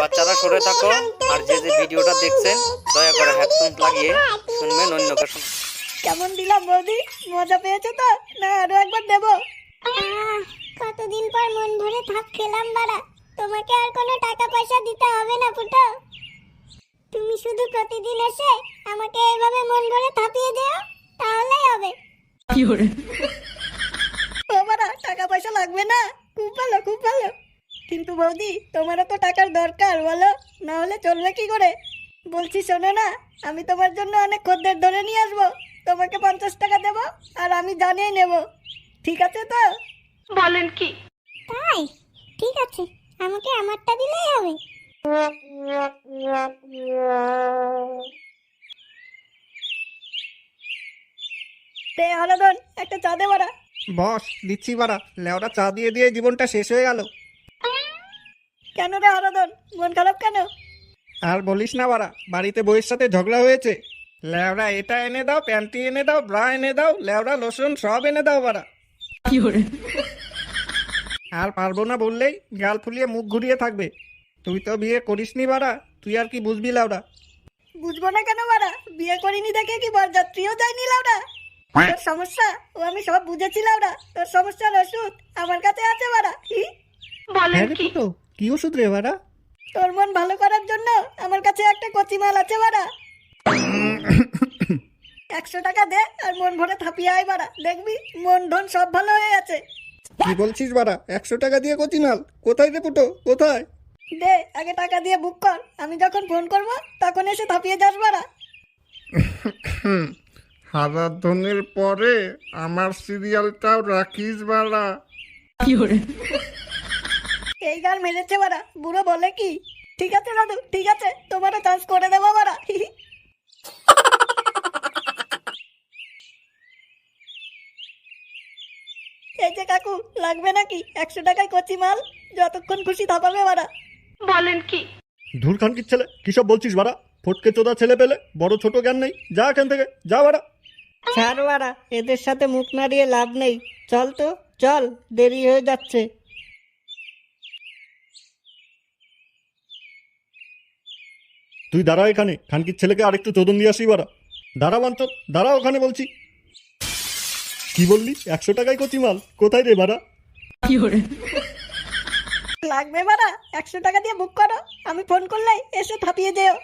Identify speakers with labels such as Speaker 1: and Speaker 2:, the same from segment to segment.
Speaker 1: বাচ্চারা সরে থাকো আর যে যে ভিডিওটা দেখছেন দয়া করে হেডফোন লাগিয়ে শুনবেন অন্যকে শোনা
Speaker 2: কেমন দিলাম বৌদি? মজা পেয়েছ তো? না আরও একবার দেবো।
Speaker 3: আহ, কতদিন পর মন ভরে থাপ খেলাম বাড়া। তোমাকে আর কোনো টাকা পয়সা দিতে হবে না ফুটো। তুমি শুধু প্রতিদিন এসে আমাকে এভাবে মন ভরে থাপিয়ে দিও তাহলেই হবে।
Speaker 2: ও বাড়া টাকা পয়সা লাগবে না খুব ভালো খুব ভালো কিন্তু বৌদি তোমারও তো টাকার দরকার বলো। না হলে চলবে কি করে? বলছি শোনো না আমি তোমার জন্য অনেক খদ্দের ধরে নিয়ে আসব। তোমাকে পঞ্চাশ টাকা দেবো আর আমি জানিয়ে নেব। ঠিক আছে তো? বলেন কি?
Speaker 3: তাই? ঠিক আছে আমাকে আমারটা দিলেই হবে।
Speaker 2: তে হলাদন একটা চা দে বাড়া।
Speaker 4: বস দিচ্ছি বাড়া। লেওরা চা দিয়ে দিয়ে জীবনটা শেষ হয়ে গেল।
Speaker 2: কেন রে হলাদন মন খারাপ কেন?
Speaker 4: আর বলিস না বাড়া বাড়িতে বইয়ের সাথে ঝগড়া হয়েছে। লেওরা এটা এনে দাও প্যান্টি এনে দাও ব্রা এনে দাও লেওরা লোশন সব এনে দাও বাড়া। আর পারব না বললেই গাল ফুলিয়ে মুখ ঘুরিয়ে থাকবে। তুই তো বিয়ে করিসনি বাড়া তুই আর কি বুঝবি লাউরা
Speaker 2: বুঝব না কেন বাড়া? বিয়ে করিনি দেখে কি বরযাত্রীও যায়নি লাউডা তোর সমস্যা? ও আমি সব বুঝেছি লাউডা তোর সমস্যার ওষুধ আমার কাছে আছে বাড়া?
Speaker 4: হ্যাঁ রে ফুটো, কি ওষুধ রে বাড়া
Speaker 2: তোর মন ভালো করার জন্য আমার কাছে একটা কচি মাল আছে বাড়া একশো টাকা দে আর মন ভরে থাপিয়ে আয় বাড়া দেখবি মন ধন সব ভালো হয়ে গেছে
Speaker 4: কি বলছিস বাড়া একশো টাকা দিয়ে কচি মাল? কোথায় রে ফুটো কোথায়?
Speaker 2: দে আগে টাকা দিয়ে বুক কর। আমি যখন ফোন করব তখন এসে থাপিয়ে যাস বাড়া
Speaker 4: হারাধনের পরে আমার সিরিয়ালটাও রাখিস বাড়া
Speaker 2: এই গাল মেরেছে বাড়া। বুড়ো বলে কি? ঠিক আছে দাদু ঠিক আছে তোমারও চাষ করে দেবো বাড়া। এই যে কাকু লাগবে নাকি? একশো টাকায় কচি মাল? যতক্ষণ খুশি থাপাবে বাড়া। বলেন কি?
Speaker 5: ধুর খানকির ছেলে কিসব বলছিস বাড়া? ফটকে চোদা ছেলে পেলে বড় ছোট জ্ঞান নেই। যা এখান থেকে যা বাড়া।
Speaker 2: ছাড় বাড়া এদের সাথে মুখ নাড়িয়ে লাভ নেই। চল তো চল দেরি হয়ে যাচ্ছে।
Speaker 5: তুই দাঁড়া এখানে খানকির ছেলেকে আরেকটু চোদন দিয়ে আসি বাড়া। দাঁড়া বাঞ্চল দাঁড়া ওখানে বলছি। কি বললি? একশো টাকায় কচি মাল কোথায় রে বাড়া?
Speaker 2: লাগবে বাড়া একশো টাকা দিয়ে বুক করো আমি ফোন করলে এসে থাপিয়ে যেও।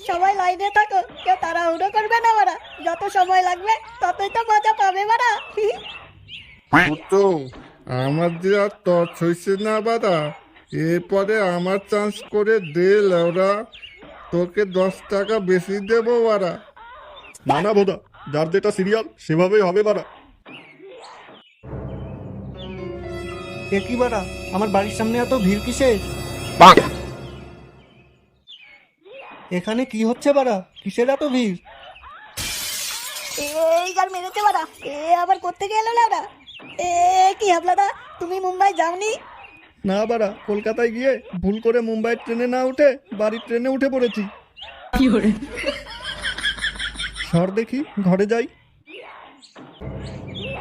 Speaker 2: সবাই লাইনে থাকো কেউ তাড়াহুড়ো করবে না বাড়া যত সময় লাগবে ততই তো মজা পাবে বাড়া।
Speaker 6: আমার যে আর হয়েছে না বাদা এরপরে আমার চান্স করে দে ওরা তোকে দশ টাকা বেশি দেবো বাড়া
Speaker 5: না না বোধা যার যেটা সিরিয়াল সেভাবেই হবে বাড়া।
Speaker 4: এ কি বাড়া? আমার বাড়ির সামনে এত ভিড় কিসের? এখানে কি হচ্ছে বাড়া? কিসের এত ভিড়?
Speaker 2: এই গাল মেরেছে বাড়া। এ আবার করতে গেল না এ কি হাবলাদা তুমি মুম্বাই যাওনি?
Speaker 5: না বাড়া কলকাতায় গিয়ে ভুল করে মুম্বাইয়ের ট্রেনে না উঠে বাড়ির ট্রেনে উঠে পড়েছি। সর দেখি ঘরে যাই।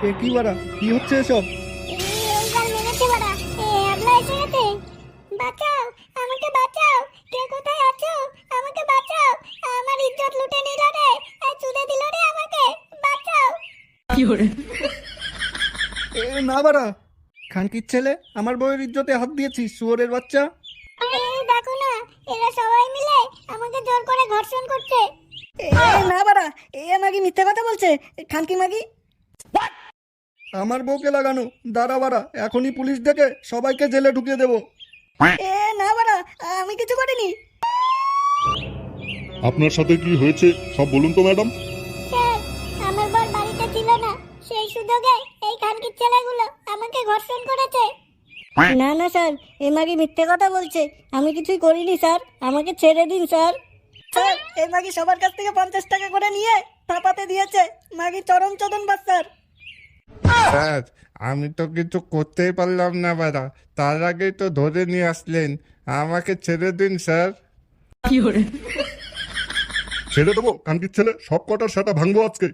Speaker 5: এ কি বাড়া কি হচ্ছে এসব?
Speaker 3: এই ওই গাল মেরেছে বাড়া এ আবলা এসে বাঁচাও আমাকে বাঁচাও কে কোথায় আছো? আমাকে বাঁচাও আমার ইজ্জত লুটে নিল রে আর চুদে দিল রে আমাকে। বাঁচাও।
Speaker 4: এ না বাড়া খানকির ছেলে আমার বউয়ের ইজ্জতে হাত দিয়েছিস শুয়োরের বাচ্চা।
Speaker 3: এই দেখো না এরা সবাই মিলে আমাকে জোর করে ঘর্ষণ করছে।
Speaker 2: এ না বাড়া এ মাগি মিথ্যে কথা বলছে। খানকি মাগি?
Speaker 4: আমার বউকে লাগানো দাঁড়া বাড়া এখনই পুলিশ ডেকে সবাইকে জেলে ঢুকিয়ে দেবো।
Speaker 2: এ না বাড়া আমি কিছু করিনি।
Speaker 5: আপনার সাথে কি হয়েছে সব বলুন তো ম্যাডাম।
Speaker 3: স্যার আমার বর বাড়িতে ছিল না সেই সুযোগে এই খানকির ছেলেগুলো আমাকে ঘর্ষণ করেছে?
Speaker 2: না না স্যার এ মাগি মিথ্যে কথা বলছে। আমি কিছুই করিনি স্যার। আমাকে ছেড়ে দিন স্যার। স্যার এই মাগি সবার কাছ থেকে পঞ্চাশ টাকা করে নিয়ে থাপাতে দিয়েছে। মাগি চরম চদন বাস স্যার।
Speaker 6: স্যার আমি তো কিছু করতেই পারলাম না বাড়া। তার আগেই তো ধরে নিয়ে আসলেন। আমাকে ছেড়ে দিন স্যার।
Speaker 5: ছেড়ে দেবো খানকির ছেলে সব কটার সেটা ভাঙবো আজকে।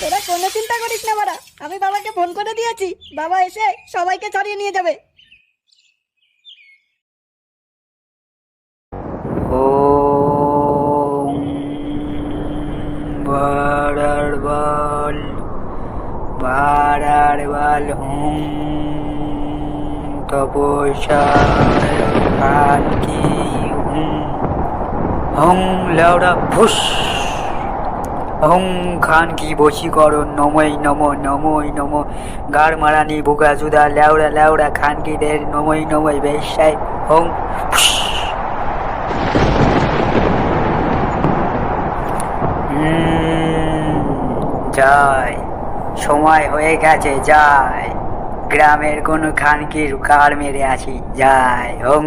Speaker 7: তোরা কোনো চিন্তা করিস না বাড়া। আমি বাবাকে ফোন করে দিয়েছি। বাবা এসে সবাইকে ছাড়িয়ে নিয়ে যাবে।
Speaker 8: বাড়ার বল হুম হুম লাউড়া ফুস হুম খান কি বশীকরণ, নমই নম নমই নম। গাড় মারানি বুকা জুদা লেওড়া লেওড়া খান কি দের নমই নমই বেশাই হুম যাই সময় হয়ে গেছে যাই গ্রামের কোনো খানকির কার মেরে আসি যাই হম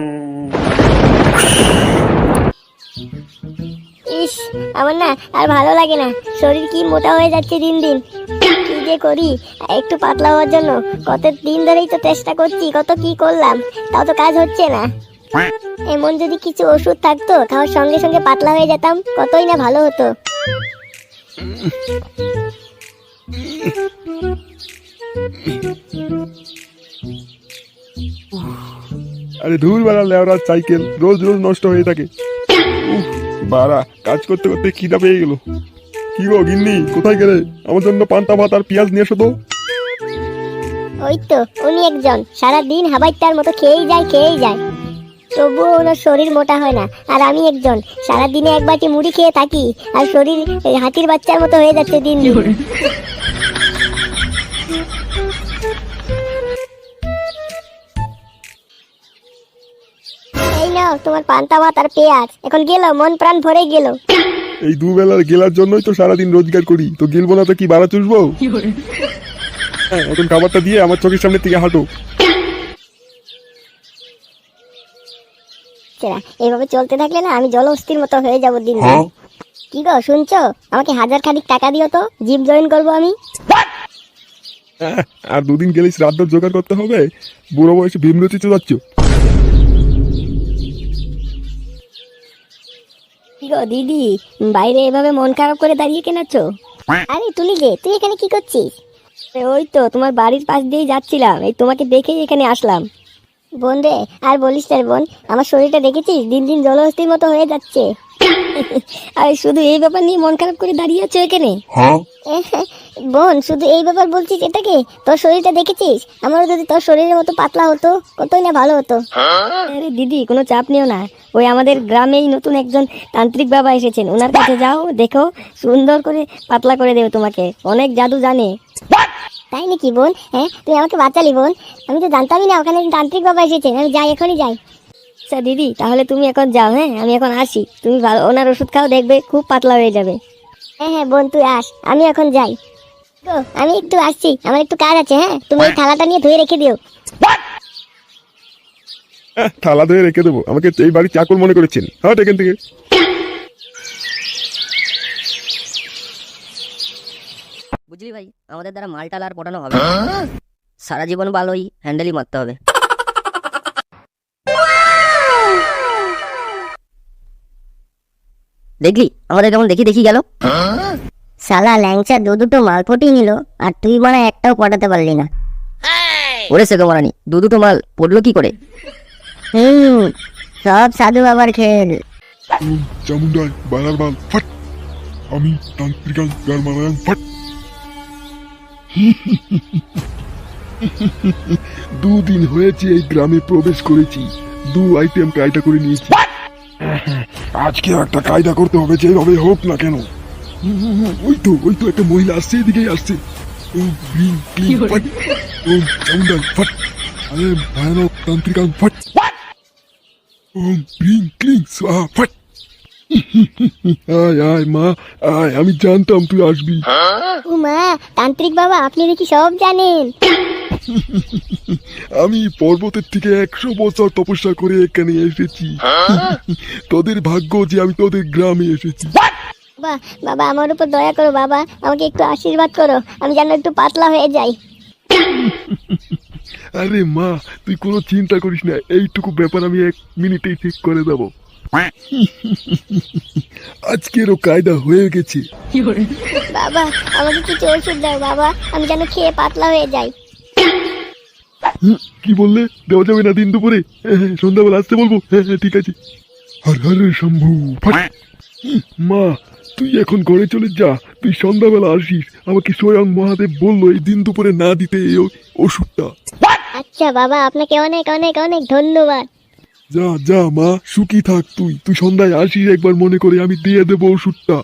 Speaker 9: ইস আমার না আর ভালো লাগে না। শরীর কি মোটা হয়ে যাচ্ছে দিন দিন। কি যে করি? একটু পাতলা হওয়ার জন্য। কত দিন ধরেই তো চেষ্টা করছি, কত কি করলাম, তাও তো কাজ হচ্ছে না। এমন যদি কিছু ওষুধ থাকতো, খাওয়ার সঙ্গে সঙ্গে পাতলা হয়ে যেতাম, কতই না ভালো হতো।
Speaker 10: আরে ধুর বেড়া লেওরা সাইকেল, রোজ রোজ নষ্ট হয়ে থাকে। বাড়া কাজ করতে করতে খিদা পেয়ে গেল। কি গো গিন্নি কোথায় গেলে? আমার জন্য পান্তা ভাত আর পেঁয়াজ নিয়ে এসো তো।
Speaker 9: ওই তো উনি একজন। সারা দিন হাবাইটার মতো খেয়েই যায় খেয়েই যায়। তবুও ওনার শরীর মোটা হয় না আর আমি একজন। সারা দিনে এক বাটি মুড়ি খেয়ে থাকি আর শরীর এই হাতির বাচ্চার মতো হয়ে যাচ্ছে দিন। তোমার পান্তা ভাত আর পেঁয়াজ। এখন গেল মন প্রাণ ভরে গেল।
Speaker 10: এই দুবেলার গেলার জন্যই তো সারাদিন রোজগার করি। তো গেলবো না তো কি বাড়া চুষবো? হ্যাঁ এখন খাবারটা দিয়ে আমার চোখের সামনে থেকে হাঁটো।
Speaker 9: ছেড়া, এইভাবে চলতে থাকলে না আমি জল অস্থির মতো হয়ে যাব দিন দিন। কি গো শুনছো? আমাকে হাজার খানিক টাকা দিও তো জিম জয়েন করব আমি।
Speaker 10: হ্যাঁ, আর দুদিন গেলেই শ্রাদ্ধ জোগাড় করতে হবে। বুড়ো বয়সে ভীমরতি চোদাচ্ছ।
Speaker 9: কি গো দিদি, বাইরে এভাবে মন খারাপ করে দাঁড়িয়ে কেন আরে তুলি যে তুই এখানে কি করছিস?
Speaker 7: ওই তো, তোমার বাড়ির পাশ দিয়েই যাচ্ছিলাম, এই তোমাকে দেখেই এখানে আসলাম।
Speaker 9: বোন রে আর বলিস না বোন আমার শরীরটা দেখেছিস? দিন দিন জলহস্তির মতো হয়ে যাচ্ছে।
Speaker 7: আর শুধু এই ব্যাপার নিয়ে মন খারাপ করে দাঁড়িয়ে আছো এখানে?
Speaker 9: বোন শুধু এই ব্যাপার বলছিস এটাকে? তোর শরীরটা দেখেছিস? আমারও যদি তোর শরীরের মতো পাতলা হতো কতই না ভালো হতো।
Speaker 7: আরে দিদি কোনো চাপ নিও না। ওই আমাদের গ্রামেই নতুন একজন তান্ত্রিক বাবা এসেছেন। ওনার কাছে যাও দেখো সুন্দর করে পাতলা করে দেবে তোমাকে। অনেক জাদু জানে।
Speaker 9: তাই নাকি বোন? হ্যাঁ? তুই আমাকে বাঁচালি বোন। আমি তো জানতামই না ওখানে তান্ত্রিক বাবা এসেছেন আমি যাই এখনই যাই।
Speaker 7: আচ্ছা দিদি তাহলে তুমি এখন যাও হ্যাঁ? আমি এখন আসি। তুমি ভালো ওনার ওষুধ খাও দেখবে খুব পাতলা হয়ে যাবে।
Speaker 9: হ্যাঁ হ্যাঁ বোন তুই আস। আমি এখন যাই। তো আমি একটু আসছি। আমার একটু কাজ আছে হ্যাঁ? তুমি এই থালাটা নিয়ে ধুয়ে রেখে দিও।
Speaker 10: হ্যাঁ, থালা ধুয়ে রেখে দেবো। আমাকে এই বাড়ি চাকর মনে করেছেন। হ্যাঁ এখান থেকে।
Speaker 11: বুঝলি ভাই? আমাদের দ্বারা মালটাল আর পটানো হবে না। সারা জীবন ভালোই হ্যান্ডেলই মারতে হবে। দেখলি? আমাদের কেমন দেখি দেখি গেল?
Speaker 9: শালা ল্যাংচা দু দুটো মাল পটিয়ে নিল আর তুই মানে একটাও পটাতে পারলি না।
Speaker 11: ওরে সে মারানি দু দুটো মাল পড়ল কি করে?
Speaker 9: হুম সব সাধু বাবার খেল।
Speaker 10: চামুন্ডায় ফাট। আমি তান্ত্রিকাল গারমানায়াং ফাট। দুদিন হয়েছে এই গ্রামে প্রবেশ করেছি। দু আইটেম কায়দা করে নিয়েছি। আজকে একটা কায়দা করতে হবে যেভাবে হোক না কেন। ওই তো ওই তো একটা মহিলা আসছে এদিকেই আসছে। ভয়ানক তান্ত্রিকাল ফাট। ওম ব্রিং ক্লিং স্বাহা ফাট। আয় আয় মা আয় আমি জানতাম তুই আসবি।
Speaker 9: ও মা তান্ত্রিক বাবা আপনি দেখি সব জানেন।
Speaker 10: আমি পর্বতের থেকে একশো বছর তপস্যা করে এখানে এসেছি। তোদের ভাগ্য যে আমি তোদের গ্রামে এসেছি।
Speaker 9: বাবা বাবা আমার উপর দয়া করো বাবা আমাকে একটু আশীর্বাদ করো। আমি যেন একটু পাতলা হয়ে যাই।
Speaker 10: আরে মা তুই কোনো চিন্তা করিস না এইটুকু ব্যাপার আমি এক মিনিটেই ঠিক করে দেবো। আজকেরও কায়দা হয়ে গেছে।
Speaker 9: বাবা আমাকে কিছু ওষুধ দাও বাবা। আমি যেন খেয়ে পাতলা হয়ে যাই।
Speaker 10: কি বললে? দেওয়া যাবে না দিন দুপুরে। হ্যাঁ, হ্যাঁ, সন্ধ্যাবেলা আসতে বলব। হ্যাঁ হ্যাঁ ঠিক আছে। হর হর শম্ভু ফাট। হুম, মা তুই এখন ঘরে চলে যা। তুই সন্ধ্যাবেলা আসিস। আমাকে স্বয়ং মহাদেব বলল এই দিন দুপুরে না দিতে এই ও- ওষুধটা।
Speaker 9: আচ্ছা বাবা আপনাকে অনেক অনেক অনেক ধন্যবাদ।
Speaker 10: যা যা মা সুখী থাক তুই তুই সন্ধ্যায় আসিস একবার মনে করে আমি দিয়ে দেবো ওষুধটা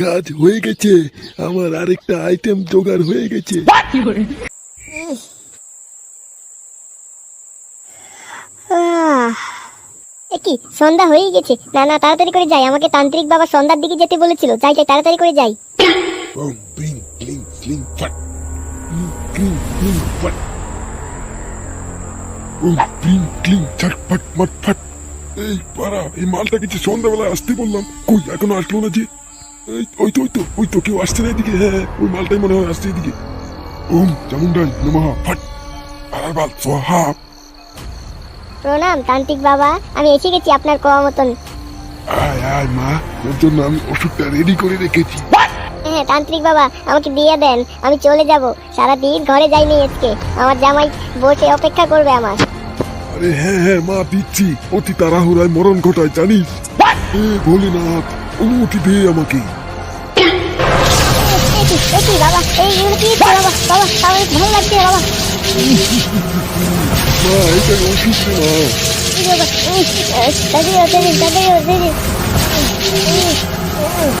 Speaker 10: কাজ হয়ে গেছে আমার আরেকটা আইটেম জোগাড় হয়ে গেছে
Speaker 9: কি সন্ধ্যা হয়ে গেছে না না তাড়াতাড়ি করে যাই আমাকে তান্ত্রিক বাবা সন্ধ্যার দিকে যেতে বলেছিল যাই যাই তাড়াতাড়ি করে যাই
Speaker 10: ঝট, ফট, মট, ফট। এই পাড়া এই মালটা কিছু সন্ধ্যাবেলায় আসতে বললাম কই এখনও আসলো না যে? এই ওই তো ওই তো ওই তো কেউ আসছে না এদিকে। হ্যাঁ হ্যাঁ, ওই মালটাই মনে হয় আসছে এদিকে। ওম চামুন্ডাই নমঃ ফট। আর বাল সোহা।
Speaker 9: প্রণাম তান্ত্রিক বাবা আমি এসে গেছি আপনার কোয়া মতন।
Speaker 10: আয় আয় মা তোর জন্য আমি ওষুধটা রেডি করে রেখেছি।
Speaker 9: হ্যাঁ তান্ত্রিক বাবা আমাকে দিয়ে দেন। আমি চলে যাব। সারাদিন ঘরে যাইনি আজকে। আমার জামাই বসে অপেক্ষা করবে আমার।
Speaker 10: আরে হ্যাঁ হ্যাঁ মা দিচ্ছি অতি তাড়াহুড়ায় মরণ ঘটায় জানিস? এ ভোলেনাথ অনুমতি দে আমাকে।
Speaker 9: বাবা এইগুলো কি বাবা? বাবা ভালো লাগছে বাবা।
Speaker 10: মা এটা
Speaker 9: এই এই,